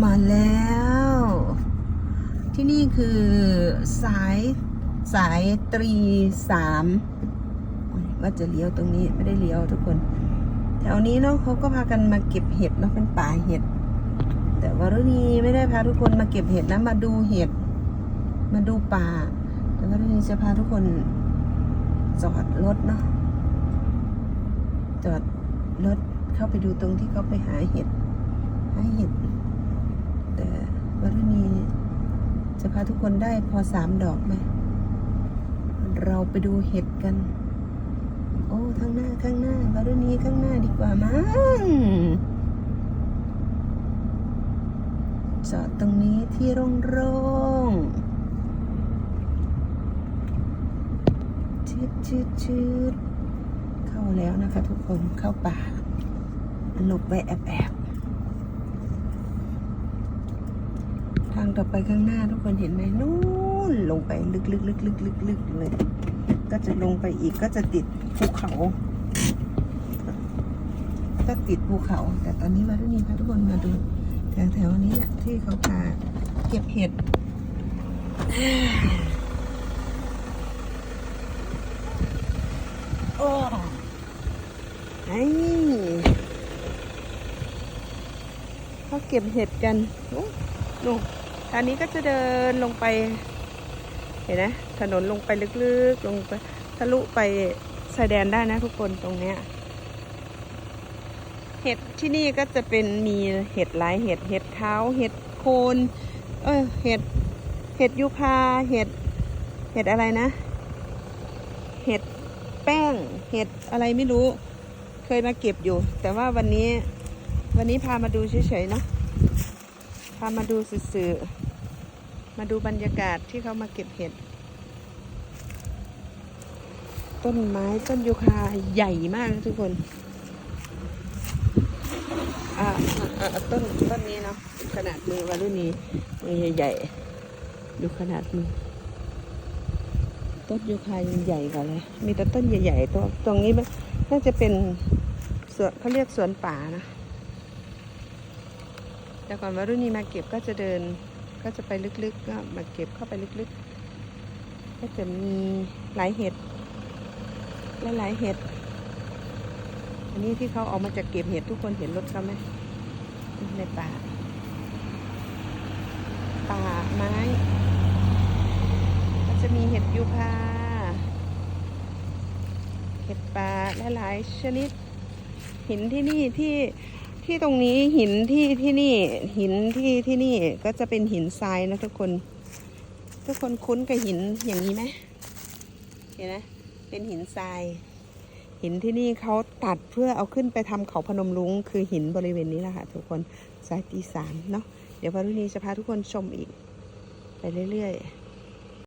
มาแล้ว ที่นี่คือสายสายตรีสามว่าจะเลี้ยวตรงนี้ไม่ได้เลี้ยวทุกคน แถวนี้เนาะเขาก็พากันมาเก็บเห็ดเนาะเป็นป่าเห็ด แต่วรุณีไม่ได้พาทุกคนมาเก็บเห็ดนะมาดูเห็ด มาดูป่า แต่วรุณีจะพาทุกคนจอดรถเนาะจอดรถเข้าไปดูตรงที่เขาไปหาเห็ด หาเห็ด แต่วารุณี จะพาทุกคนได้พอสามดอกไหม เราไปดูเห็ดกัน โอ้ข้างหน้าข้างหน้าวารุณีข้างหน้าดีกว่ามั้งจอดตรงนี้ที่โร่งๆชืดชืดชืดเข้าแล้วนะคะทุกคนเข้าป่าหลบไปแอบแอบ ทางต่อไปข้างหน้าทุกคนเห็นไหมนู่นลงไปลึกลึกลึกลึกลึกลึกเลย ก็จะลงไปอีกก็จะติดภูเขา ก็ติดภูเขา แต่ตอนนี้มาทุนีพาทุกคนมาดูแถวแถวๆนี้แหละที่เขาพาเก็บเห็ดโอ้ไอเขาเก็บเห็ดกันโอ้นู่ นทางนี้ก็จะเดินลงไป เห็นไหมถนนลงไปลึกๆ ลงไปทะลุไปชายแดนได้นะทุกคนตรงเนี้ยเห็ดที่นี่ก็จะเป็นมีเห็ดหลายเห็ดเห็ดเท้าเห็ดโคนเออเห็ดเห็ดยูคาเห็ดเห็ดอะไรนะ เห็ดแป้ง เห็ดอะไรไม่รู้ เคยมาเก็บอยู่ แต่ว่าวันนี้วันนี้พามาดูเฉยๆเนาะพามาดูสื่อๆ มาดูบรรยากาศที่เขามาเก็บเห็ด ต้นไม้ต้นยูคาใหญ่มากนะทุกคนต้นต้นนี้เนาะขนาดมือวารุณีมือใหญ่ๆดูขนาดมือต้นยูคายังใหญ่กว่าเลยมีแต่ต้นใหญ่ๆตัวตรงนี้น่าจะเป็นสวนเขาเรียกสวนป่านะแต่ก่อนวารุณีมาเก็บก็จะเดิน ก็จะไปลึกๆก็มาเก็บเข้าไปลึกๆ ก็จะมีหลายเห็ดและหลายเห็ด อันนี้ที่เขาออกมาจากเก็บเห็ดทุกคนเห็นรถเขาไหมในป่า ป่าไม้ ก็จะมีเห็ดยูคาเห็ดป่าและหลายชนิด หินที่นี่ที่ ที่ตรงนี้หินที่ที่นี่หินที่ที่นี่ก็จะเป็นหินทรายนะทุกคน ทุกคนคุ้นกับหินอย่างนี้ไหมเห็นไหมเป็นหินทราย หินที่นี่เขาตัดเพื่อเอาขึ้นไปทำเขาพนมรุ้งคือหินบริเวณนี้แหละค่ะทุกคนสายตีสามเนาะเดี๋ยวพารุณีจะพาทุกคนชมอีก ไปเรื่อยๆ